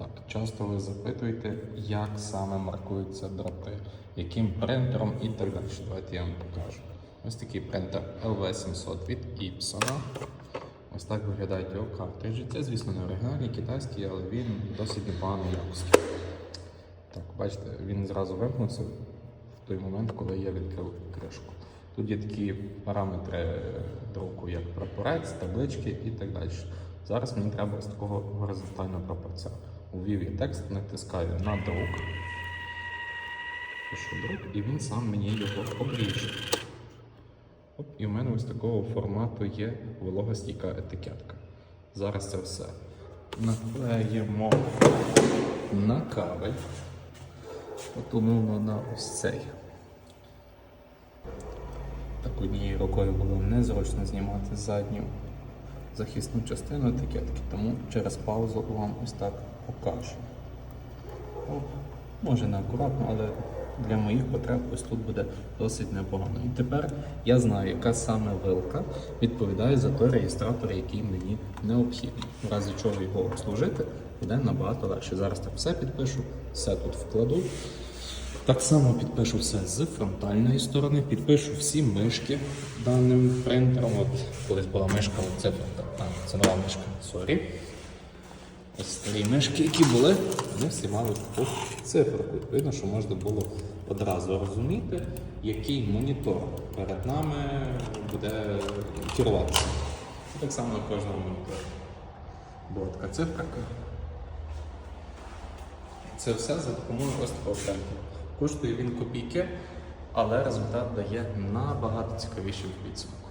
Так, часто ви запитуєте, як саме маркуються дроти, яким принтером і так далі. Давайте я вам покажу. Ось такий принтер LV700 від Epson. Ось так виглядають його картриджі. Це, звісно, не оригінальний китайський, але він досить непоганої якості. Так, бачите, він зразу вимкнувся в той момент, коли я відкрив кришку. Тут є такі параметри друку, як прапорець, таблички і так далі. Зараз мені треба ось такого горизонтального прапорця. Увів я текст, натискаю на друк. Пишу друк, і він сам мені його обріже. І в мене ось такого формату є вологостійка етикетка. Зараз це все наклеїмо на кабель. От умовно на ось цей. Так однією рукою було незручно знімати задню захисну частину етикетки, тому через паузу вам ось так покажу. Може не акуратно, але для моїх потреб ось тут буде досить непогано. І тепер я знаю, яка саме вилка відповідає за той реєстратор, який мені необхідний. В разі чого його обслужити буде набагато легше. Зараз так все підпишу, все тут вкладу. Так само підпишу все з фронтальної сторони, підпишу всі мишки даним принтером. От колись була мишка, це це нова мишка, сорі. Ось старі мишки, які були, вони всі мали таку циферку. Відповідно, що можна було одразу розуміти, який монітор перед нами буде керуватися. І так само на кожному моніторі. Була така циферка. Це все за допомогою ось такого принтера. Коштує він копійки, але результат дає набагато цікавіший підсумку.